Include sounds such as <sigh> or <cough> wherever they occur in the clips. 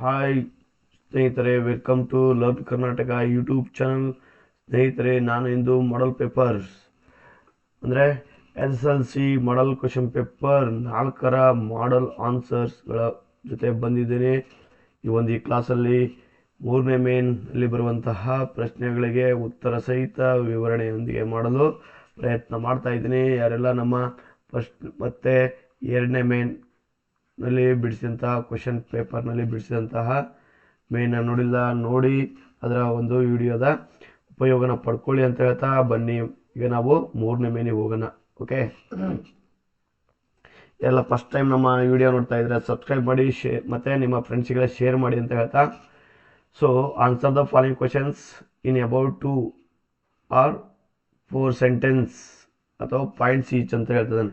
Hi ಸ್ನೇಹಿತರೆ welcome to love Karnataka YouTube channel ಸ್ನೇಹಿತರೆ, ನಾನು ಇಂದು ಮಾಡಲ್ ಪೇಪರ್ಸ್ ಅಂದರೆ S L C model question paper ನಾಲ್ಕರ ಮಾಡಲ್ ಆನ್ಸರ್ಸ್ಗಳ ಜೊತೆ ಬಂದಿದ್ದೇನೆ. ಈ ಒಂದು ಈ ಕ್ಲಾಸಲ್ಲಿ ಮೂರನೇ ಮೇನಲ್ಲಿ ಬರುವಂತಹ ಪ್ರಶ್ನೆಗಳಿಗೆ ಉತ್ತರ ಸಹಿತ ವಿವರಣೆಯೊಂದಿಗೆ ಮಾಡಲು ಪ್ರಯತ್ನ ಮಾಡ್ತಾ ಇದ್ದೀನಿ. ಯಾರೆಲ್ಲ ನಮ್ಮ ಫಸ್ಟ್ ಮತ್ತು ಎರಡನೇ ಮೇನ್ ನಲ್ಲಿ ಬಿಡಿಸಿದಂತಹ ಕ್ವಶನ್ ಪೇಪರ್ನಲ್ಲಿ ಬಿಡಿಸಿದಂತಹ ಮೇನ್ ನೋಡಿಲ್ಲ. ನೋಡಿ ಅದರ ಒಂದು ವಿಡಿಯೋದ ಉಪಯೋಗನ ಪಡ್ಕೊಳ್ಳಿ ಅಂತ ಹೇಳ್ತಾ ಬನ್ನಿ. ಈಗ ನಾವು ಮೂರನೇ ಮೇನಿಗೆ ಹೋಗೋಣ. ಓಕೆ ಎಲ್ಲ ಫಸ್ಟ್ ಟೈಮ್ ನಮ್ಮ ವಿಡಿಯೋ ನೋಡ್ತಾ ಇದ್ರೆ ಸಬ್ಸ್ಕ್ರೈಬ್ ಮಾಡಿ, ಶೇ, ಮತ್ತು ನಿಮ್ಮ ಫ್ರೆಂಡ್ಸ್ಗೆಲ್ಲ ಶೇರ್ ಮಾಡಿ ಅಂತ ಹೇಳ್ತಾ. So answer the following questions in about two or four sentence ಅಥವಾ ಪಾಯಿಂಟ್ಸ್ ಈಚ್ ಅಂತ ಹೇಳ್ತದೆ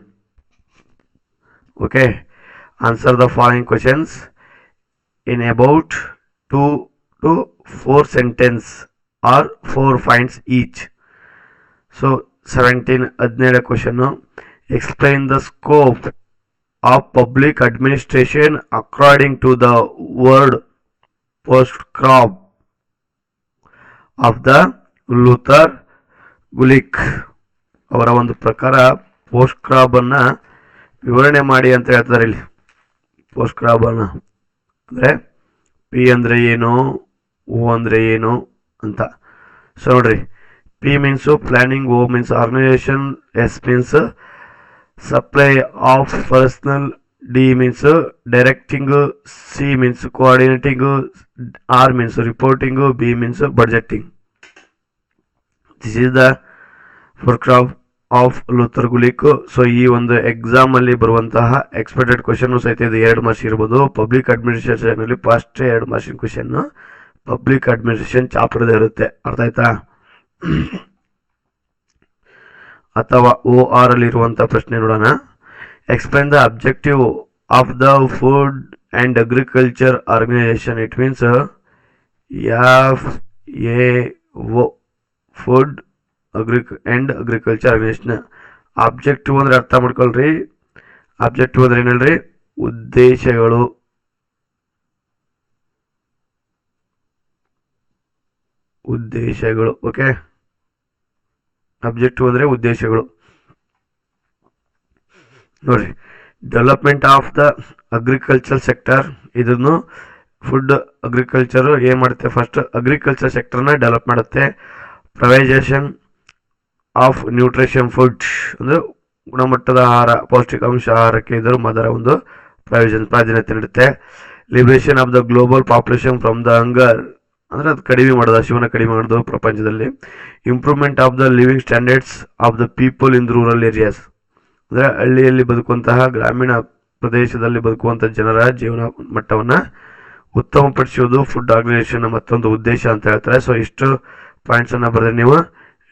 okay answer the following questions in about two to four sentence or four points each so 17 ಹದಿನೇಳು question explain the scope of public administration according to the word post crop of the Luther Gulick ಅವರ ಒಂದು ಪ್ರಕಾರ post crab ಅನ್ನ ವಿವರಣೆ ಮಾಡಿ ಅಂತ ಹೇಳ್ತಾರೆ ಇಲ್ಲಿ ಪೋಸ್ಟ್ ಕ್ರಾಬನ್ನ ಅಂದರೆ ಪಿ ಅಂದರೆ ಏನು ಓ ಅಂದರೆ ಏನು ಅಂತ ಸೊ ನೋಡ್ರಿ P means planning O means organisation S means supply of personnel D means directing C means coordinating R means reporting B means budgeting this is the four crab of Luther Gulick so ಈ ಒಂದು exam ಅಲ್ಲಿ ಬರುವಂತಹ expected question ಸಹಿತ ಇದು ಎರಡು marks ಇರ್ಬೋದು. Public administration ಅಲ್ಲಿ first ಎರಡು ಮಾರ್ಕ್ಸಿನ ಕ್ವಶನ್ ಪಬ್ಲಿಕ್ ಅಡ್ಮಿನಿಸ್ಟ್ರೇಷನ್ ಚಾಪ್ಟರ್ ಇರುತ್ತೆ. ಅರ್ಥ ಆಯ್ತಾ? ಅಥವಾ ಓ ಆರ್ ಅಲ್ಲಿ ಇರುವಂತಹ ಪ್ರಶ್ನೆ ನೋಡೋಣ. Explain the objective of the food and agriculture organisation it means F A food agric and agriculture organisation objective ಅಂದ್ರೆ ಅರ್ಥ ಮಾಡ್ಕೊಳ್ರಿ. ಆಬ್ಜೆಕ್ಟಿವ್ ಅಂದ್ರೆ ಏನು ಹೇಳ್ರಿ? ಉದ್ದೇಶಗಳು. ಉದ್ದೇಶಗಳು ಓಕೆ ಅಬ್ಜೆಕ್ಟಿವ್ ಅಂದ್ರೆ ಉದ್ದೇಶಗಳು. ನೋಡ್ರಿ development of the agriculture sector ಇದನ್ನು ಫುಡ್ ಅಗ್ರಿಕಲ್ಚರ್ ಏನು ಮಾಡುತ್ತೆ? ಫಸ್ಟ್ ಅಗ್ರಿಕಲ್ಚರ್ ಸೆಕ್ಟರ್ನ ಡೆವಲಪ್ ಮಾಡುತ್ತೆ. ಪ್ರೈವೇಜೇಷನ್ ಆಫ್ ನ್ಯೂಟ್ರಿಷನ್ ಫುಡ್ ಅಂದರೆ ಗುಣಮಟ್ಟದ ಆಹಾರ, ಪೌಷ್ಟಿಕಾಂಶ ಆಹಾರಕ್ಕೆ ಇದರ ಅದರ ಒಂದು ಪ್ರಯೋಜನ, ಪ್ರಾಧಾನ್ಯತೆ ನೀಡುತ್ತೆ. Liberation of the global population from the hunger ಅಂದರೆ ಅದು ಕಡಿಮೆ ಮಾಡೋದು, ಹಸಿವನ್ನ ಕಡಿಮೆ ಮಾಡೋದು ಪ್ರಪಂಚದಲ್ಲಿ. Improvement of the living standards of the people in rural areas ಅಂದರೆ ಹಳ್ಳಿಯಲ್ಲಿ ಬದುಕುವಂತಹ ಗ್ರಾಮೀಣ ಪ್ರದೇಶದಲ್ಲಿ ಬದುಕುವಂಥ ಜನರ ಜೀವನ ಮಟ್ಟವನ್ನು ಉತ್ತಮಪಡಿಸುವುದು ಫುಡ್ ಆರ್ಗನೈಸೇಷನ್ ಮತ್ತೊಂದು ಉದ್ದೇಶ ಅಂತ ಹೇಳ್ತಾರೆ. ಸೊ ಇಷ್ಟು ಪಾಯಿಂಟ್ಸನ್ನು ಬರೆದ್ರೆ ನೀವು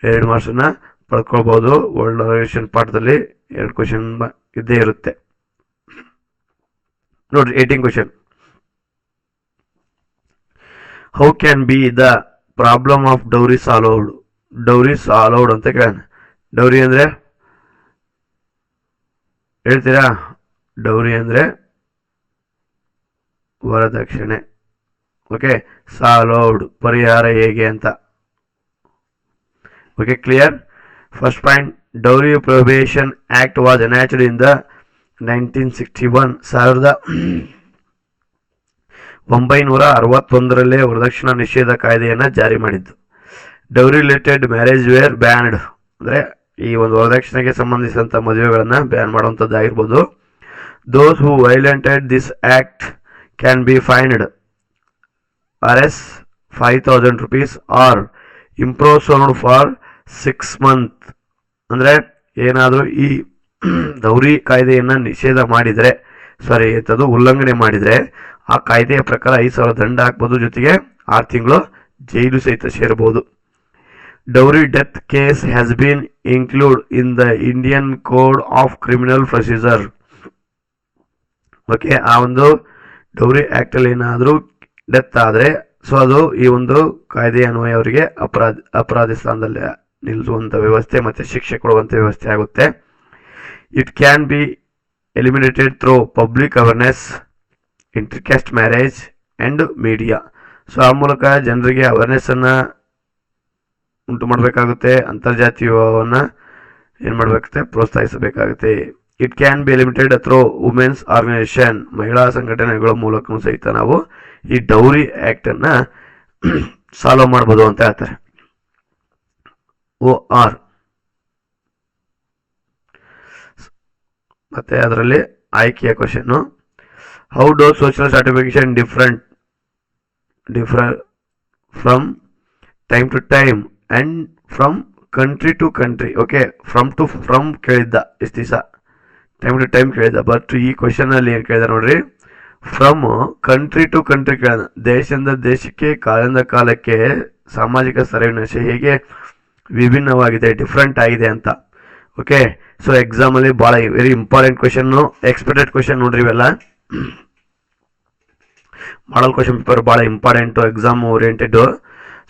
ಎರಡು ಮಾರ್ಕ್ಸನ್ನು ಪಡ್ಕೊಳ್ಬೋದು ವರ್ಲ್ಡ್ ಆರ್ಗನೈಸೇಷನ್ ಪಾಠದಲ್ಲಿ ಎರಡು ಕ್ವಶನ್ ಇದ್ದೇ ಇರುತ್ತೆ. ನೋಡ್ರಿ eighteen question how can be the problem of dowry solved dowry solved ಅಂತ ಕೇಳೋಣ. ಡೌರಿ ಅಂದರೆ? ಹೇಳ್ತೀರಾ? ಡೌರಿ ಅಂದರೆ? ವರದಕ್ಷಿಣೆ. ಓಕೆ ಸಾಲ್ವ್ಡ್ ಪರಿಹಾರ ಹೇಗೆ ಅಂತ. Okay clear first point dowry probation act was enacted in the nineteen sixty one ಸಾವಿರದ ಒಂಬೈನೂರ ಅರವತ್ತೊಂದರಲ್ಲೇ ವರದಕ್ಷಿಣಾ ನಿಷೇಧ ಕಾಯ್ದೆಯನ್ನು ಜಾರಿ ಮಾಡಿದ್ದು. Dowry related marriage were banned ಅಂದರೆ ಈ ಒಂದು ವರದಕ್ಷಿಣೆಗೆ ಸಂಬಂಧಿಸಿದಂಥ ಮದುವೆಗಳನ್ನು ban ಮಾಡುವಂಥದ್ದಾಗಿರ್ಬೋದು those who violated this act can be fined R S five thousand rupees or imprisoned for six month ಅಂದರೆ ಏನಾದರೂ ಈ ದೌರಿ ಕಾಯ್ದೆಯನ್ನು ನಿಷೇಧ ಮಾಡಿದರೆ ಸಾರಿ ಎಂಥದ್ದು ಉಲ್ಲಂಘನೆ ಮಾಡಿದರೆ, ಆ ಕಾಯ್ದೆಯ ಪ್ರಕಾರ ಐದು ಸಾವಿರ ದಂಡ ಹಾಕ್ಬೋದು. ಜೊತೆಗೆ ಆರು ತಿಂಗಳು ಜೈಲು ಸಹಿತ ಸೇರಬಹುದು dowry death case has been include in the Indian code of criminal procedure okay ಆ ಒಂದು ಡೌರಿ ಆ್ಯಕ್ಟಲ್ಲಿ ಏನಾದರೂ ಡೆತ್ ಆದರೆ ಸೊ ಅದು ಈ ಒಂದು ಕಾಯ್ದೆ ಅನ್ವಯ ಅವರಿಗೆ ಅಪರಾಧ, ಅಪರಾಧಿ ಸ್ಥಾನದಲ್ಲಿ ನಿಲ್ಲಿಸುವಂಥ ವ್ಯವಸ್ಥೆ ಮತ್ತು ಶಿಕ್ಷೆ ಕೊಡುವಂಥ ವ್ಯವಸ್ಥೆ ಆಗುತ್ತೆ. It can be eliminated through public awareness intercaste marriage and media so ಆ ಮೂಲಕ ಜನರಿಗೆ ಅವೇರ್ನೆಸ್ಸನ್ನು ಉಂಟು ಮಾಡಬೇಕಾಗುತ್ತೆ, ಅಂತರ್ಜಾತೀಯವನ್ನು ಏನು ಮಾಡಬೇಕಾಗುತ್ತೆ, ಪ್ರೋತ್ಸಾಹಿಸಬೇಕಾಗುತ್ತೆ. It can be limited through women's organisation ಮಹಿಳಾ ಸಂಘಟನೆಗಳ ಮೂಲಕ ಸಹಿತ ನಾವು ಈ ಡೌರಿ ಆ್ಯಕ್ಟನ್ನು ಸಾಲ್ವ್ <clears throat> ಮಾಡ್ಬೋದು ಅಂತ ಹೇಳ್ತಾರೆ. ಆರ್. ಮತ್ತೆ ಅದರಲ್ಲಿ ಆಯ್ಕೆಯ question how do social certification different different from time to time and from country to country okay from to from ಕೇಳಿದ್ದ ಇಷ್ಟು ದಿವಸ. ಟೈಮ್ ಟು ಟೈಮ್ ಕೇಳಿದ್ದ. ಬಟ್ ಈ ಕ್ವಶನಲ್ಲಿ ಏನು ಕೇಳಿದ ನೋಡ್ರಿ? ಫ್ರಮ್ ಕಂಟ್ರಿ ಟು ಕಂಟ್ರಿ ಕೇಳಿದ. ದೇಶದಿಂದ ದೇಶಕ್ಕೆ, ಕಾಲದಿಂದ ಕಾಲಕ್ಕೆ ಸಾಮಾಜಿಕ ಸರವಿನಾಶ ಹೇಗೆ ವಿಭಿನ್ನವಾಗಿದೆ ಡಿಫ್ರೆಂಟ್ ಆಗಿದೆ ಅಂತ. ಓಕೆ ಸೊ ಎಕ್ಸಾಮಲ್ಲಿ ಭಾಳ very important question expected question ನೋಡ್ರಿ ಇವೆಲ್ಲ. ಮಾಡಲ್ ಕ್ವಶನ್ ಪೇಪರ್ ಭಾಳ important exam oriented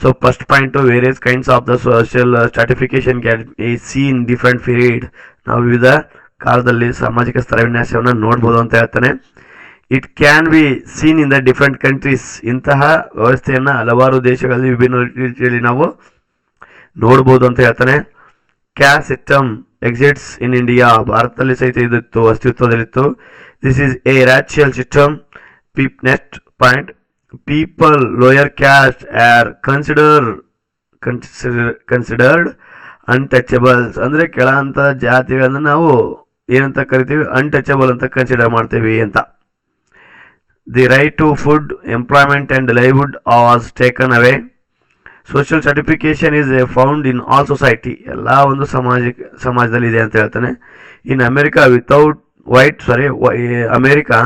so first point various kinds of the social stratification can ಈ ಸಿ ಇನ್ ಡಿಫ್ರೆಂಟ್ ಪೀರಿಯಡ್ ನಾವು ವಿವಿಧ ಕಾಲದಲ್ಲಿ ಸಾಮಾಜಿಕ ಸ್ತರವಿನ್ಯಾಸವನ್ನು ನೋಡ್ಬೋದು ಅಂತ ಹೇಳ್ತಾನೆ. It can be seen in the different countries ಇಂತಹ ವ್ಯವಸ್ಥೆಯನ್ನು ಹಲವಾರು ದೇಶಗಳಲ್ಲಿ ವಿಭಿನ್ನ ರೀತಿಯಲ್ಲಿ ನಾವು ನೋಡ್ಬೋದು ಅಂತ ಹೇಳ್ತಾನೆ. Caste system exists in India ಭಾರತದಲ್ಲಿ ಸಹಿತ ಇದಿತ್ತು, ಅಸ್ತಿತ್ವದಲ್ಲಿತ್ತು. This is a racial system people next point people lower caste are consider considered untouchables ಅಂದರೆ ಕೆಳ ಅಂತ ಜಾತಿಗಳನ್ನು ನಾವು ಏನಂತ ಕರಿತೀವಿ? ಅನ್ಟಚಬಲ್ ಅಂತ ಕನ್ಸಿಡರ್ ಮಾಡ್ತೀವಿ ಅಂತ. The right to food employment and livelihood as taken away social certification is found in all society ಎಲ್ಲ ಒಂದು ಸಮಾಜ ಸಮಾಜದಲ್ಲಿ ಇದೆ ಅಂತ ಹೇಳ್ತಾನೆ. In America without white sorry America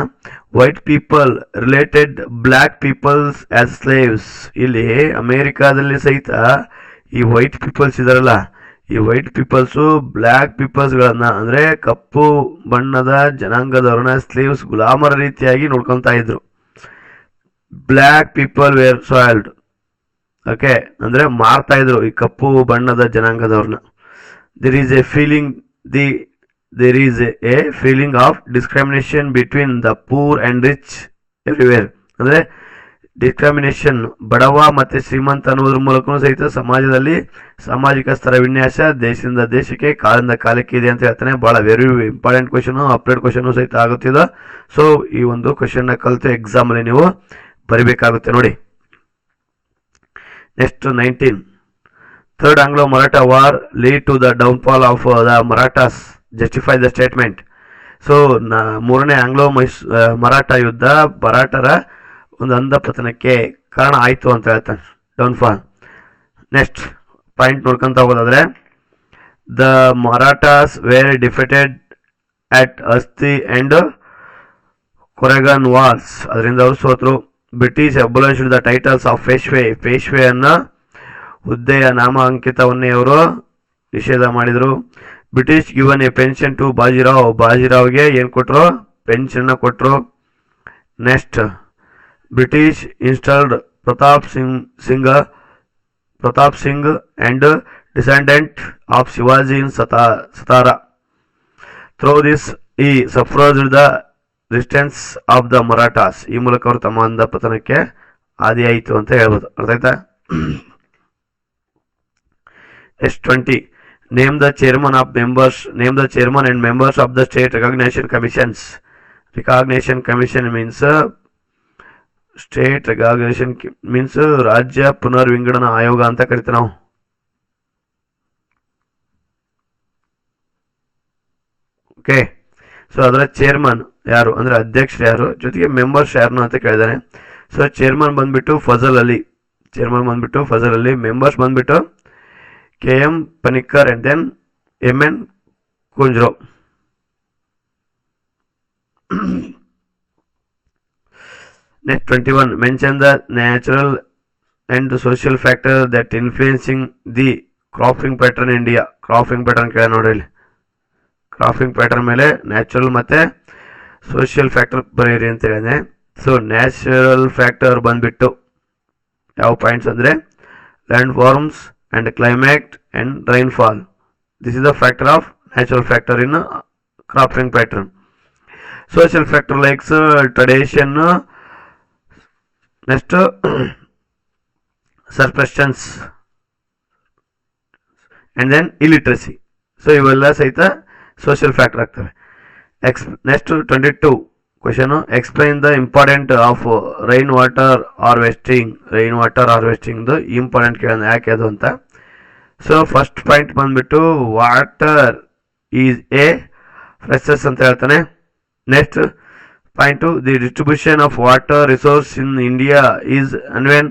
white people related black peoples as slaves ಇಲ್ಲಿ ಅಮೇರಿಕಾದಲ್ಲಿ ಸಹಿತ ಈ ವೈಟ್ ಪೀಪಲ್ಸ್ ಇದಾರಲ್ಲ, ಈ ವೈಟ್ ಪೀಪಲ್ಸು ಬ್ಲ್ಯಾಕ್ ಪೀಪಲ್ಸ್ಗಳನ್ನ ಅಂದರೆ ಕಪ್ಪು ಬಣ್ಣದ ಜನಾಂಗದವ್ರನ್ನ ಸ್ಲೇವ್ಸ್ ಗುಲಾಮರ ರೀತಿಯಾಗಿ ನೋಡ್ಕೊತಾ ಇದ್ರು. Black people were sold okay ಅಂದರೆ ಮಾರ್ತಾ ಇದ್ರು ಈ ಕಪ್ಪು ಬಣ್ಣದ ಜನಾಂಗದವ್ರನ್ನ there is a feeling the there is a feeling of discrimination between the poor and rich everywhere ಅಂದರೆ ಡಿಸ್ಕ್ರಿಮಿನೇಷನ್ ಬಡವ ಮತ್ತು ಶ್ರೀಮಂತ ಅನ್ನೋದ್ರ ಮೂಲಕವೂ ಸಹಿತ ಸಮಾಜದಲ್ಲಿ ಸಾಮಾಜಿಕ ಸ್ತರ ವಿನ್ಯಾಸ, ದೇಶದಿಂದ ದೇಶಕ್ಕೆ, ಕಾಲದಿಂದ ಕಾಲಕ್ಕೆ ಇದೆ ಅಂತ ಹೇಳ್ತಾನೆ. ಭಾಳ very important question update question ಸಹಿತ ಆಗುತ್ತಿದೆ. ಸೊ ಈ ಒಂದು ಕ್ವಶನ್ನ ಕಲಿತು ಎಕ್ಸಾಮಲ್ಲಿ ನೀವು ಬರಿಬೇಕಾಗುತ್ತೆ ನೋಡಿ. Next nineteen third Anglo Maratha war lead to the downfall of the Marathas justify the statement so ಮೂರನೇ ಆಂಗ್ಲೋ ಮೈಸ್ ಮರಾಠ ಯುದ್ಧ ಮರಾಠರ ಒಂದು ಅಂಧಪತನಕ್ಕೆ ಕಾರಣ ಆಯಿತು ಅಂತ ಹೇಳ್ತಾನೆ. ಡೌನ್ಫಾಲ್ ನೆಕ್ಸ್ಟ್ ಪಾಯಿಂಟ್ ನೋಡ್ಕೊಂತ ಹೋಗೋದಾದ್ರೆ the Marathas were defeated at Ashti and Koregaon wars ಅದರಿಂದ ಅವರು ಸೋತರು. British abolished the titles of Peshwa ಪೇಶ್ವೆಯನ್ನು ಹುದ್ದೆಯ ನಾಮಾಂಕಿತವನ್ನೇ ಅವರು ನಿಷೇಧ ಮಾಡಿದರು. British given a pension to Bajirao ಬಾಜಿರಾವ್ಗೆ ಏನು ಕೊಟ್ಟರು ಪೆನ್ಷನ್ನ ಕೊಟ್ಟರು next British installed Pratap Singh Singh Pratap Singh and descendant of Shivaji in Sata Satara through this ಈ suppressed the resistance of the Marathas ಈ ಮೂಲಕ ಅವರು ತಮ್ಮ ಅಂಧ ಪತನಕ್ಕೆ ಆದಿಯಾಯಿತು ಅಂತ ಹೇಳ್ಬೋದು. ಅರ್ಥ ಆಯ್ತಾ? Yes twenty name the chairman of members name the chairman and members of the state recognition commissions recognition commission means state recognition means ರಾಜ್ಯ ಪುನರ್ವಿಂಗಡನ ಆಯೋಗ ಅಂತ ಕರಿತೀವಿ ನಾವು. ಓಕೆ ಸೊ ಅದರ ಚೇರ್ಮನ್ ಯಾರು? ಅಂದರೆ ಅಧ್ಯಕ್ಷರು ಯಾರು? ಜೊತೆಗೆ ಮೆಂಬರ್ಸ್ ಯಾರು ಅಂತ ಕೇಳಿದಾನೆ ಸೊ ಚೇರ್ಮನ್ ಬಂದ್ಬಿಟ್ಟು ಫಜಲ್ ಅಲಿ. ಚೇರ್ಮನ್ ಬಂದ್ಬಿಟ್ಟು ಫಜಲ್ ಅಲಿ ಮೆಂಬರ್ಸ್ ಬಂದ್ಬಿಟ್ಟು K M Panikkar and then M N Kunzru. Next twenty one mention the natural and social factor that influencing the cropping pattern India cropping pattern ಕೇಳ ನೋಡ್ರಿ ಕ್ರಾಪಿಂಗ್ ಪ್ಯಾಟರ್ನ್ ಮೇಲೆ natural ಮತ್ತು social factor ಬರೀರಿ ಅಂತ ಹೇಳಿದೆ. So natural factor ಬಂದುಬಿಟ್ಟು ಯಾವ points ಅಂದರೆ land forms and climate and rainfall this is the factor of natural factor in cropping pattern social factor likes tradition next suppressions and then illiteracy so ಇವೆಲ್ಲ ಸಹಿತ social factor ಆಗ್ತವೆ. X next twenty two question explain the important of rain water harvesting rain water ಹಾರ್ವೆಸ್ಟಿಂಗ್ದು important ಕೇಳೋಣ, ಯಾಕೆ ಅದು ಅಂತ. So first point ಬಂದ್ಬಿಟ್ಟು water is a precious ಅಂತ ಹೇಳ್ತಾನೆ. Next point the distribution of water resource in India is uneven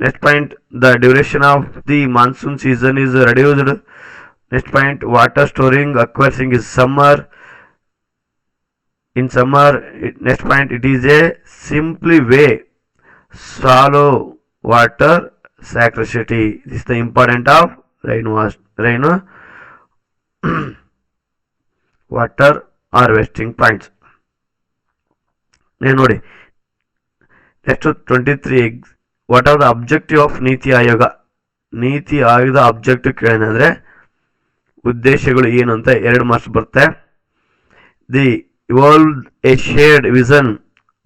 next point the duration of the monsoon season is reduced next point, water storing occurs in summer. in summer it, next point it is a simply way swallow water scarcity this is the important of rain rain water harvesting points ನೋಡಿ next twenty three what are the objective of NITI Aayog NITI ಆಯೋಗದ objective ಕೇಳೋಣಂದ್ರೆ ಉದ್ದೇಶಗಳು ಏನು ಅಂತ ಎರಡು marks ಬರುತ್ತೆ. The evolve a shared vision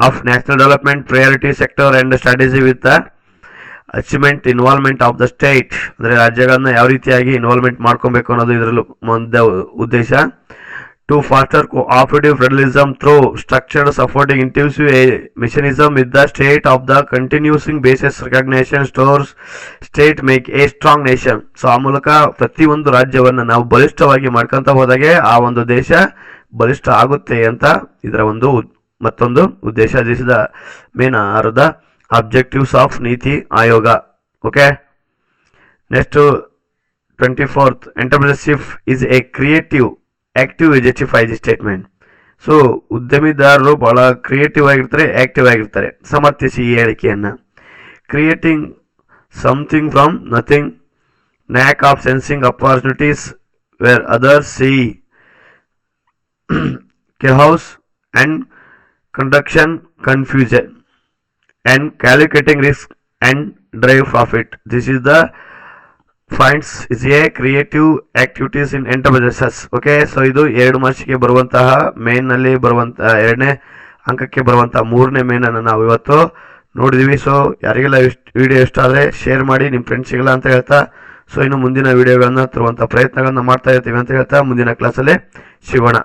of national development priority sector and strategy with the achievement involvement of the state ಅಂದರೆ ರಾಜ್ಯಗಳನ್ನ ಯಾವ ರೀತಿಯಾಗಿ ಇನ್ವಾಲ್ವ್ಮೆಂಟ್ ಮಾಡ್ಕೊಬೇಕು ಅನ್ನೋದು ಇದರಲ್ಲಿ ಮುಂದೆ ಉದ್ದೇಶ. To foster cooperative federalism through structured supporting intensive mechanism with the state of the continuing basis recognition stores state make a strong nation so ಆ ಮೂಲಕ ಪ್ರತಿಯೊಂದು ರಾಜ್ಯವನ್ನು ನಾವು ಬಲಿಷ್ಠವಾಗಿ ಮಾಡ್ಕೊಂತ ಹೋದಾಗೆ ಆ ಒಂದು ದೇಶ ಬಲಿಷ್ಠ ಆಗುತ್ತೆ ಅಂತ ಇದರ ಒಂದು ಮತ್ತೊಂದು ಉದ್ದೇಶ ದೇಶದ main are the objectives of NITI Aayog. Okay next twenty fourth entrepreneurship is a creative active justify the statement so ಉದ್ಯಮಿದಾರರು ಬಹಳ ಕ್ರಿಯೇಟಿವ್ ಆಗಿರ್ತಾರೆ ಆ್ಯಕ್ಟಿವ್ ಆಗಿರ್ತಾರೆ. ಸಮರ್ಥಿಸಿ ಈ ಹೇಳಿಕೆಯನ್ನು. Creating something from nothing knack of sensing opportunities where others see chaos and conduction confusion and calculating risk and drive profit this is the finds is a creative activities in enterprises okay so ಇದು ಎರಡು ಮಾರ್ಚ್ಗೆ ಬರುವಂತಹ ಮೇನ್ನಲ್ಲಿ ಬರುವಂತಹ ಎರಡನೇ ಅಂಕಕ್ಕೆ ಬರುವಂತಹ ಮೂರನೇ ಮೇನನ್ನು ನಾವು ಇವತ್ತು ನೋಡಿದೀವಿ. ಸೊ ಯಾರಿಗೆಲ್ಲ ವಿಡಿಯೋ ಇಷ್ಟ ಆದರೆ ಶೇರ್ ಮಾಡಿ ನಿಮ್ಮ ಫ್ರೆಂಡ್ಸ್ಗೆಲ್ಲ ಅಂತ ಹೇಳ್ತಾ ಸೊ ಇನ್ನು ಮುಂದಿನ ವಿಡಿಯೋಗಳನ್ನು ತರುವಂಥ ಪ್ರಯತ್ನಗಳನ್ನು ಮಾಡ್ತಾ ಇರ್ತೀವಿ ಅಂತ ಹೇಳ್ತಾ, ಮುಂದಿನ ಕ್ಲಾಸಲ್ಲಿ ಸಿಗೋಣ.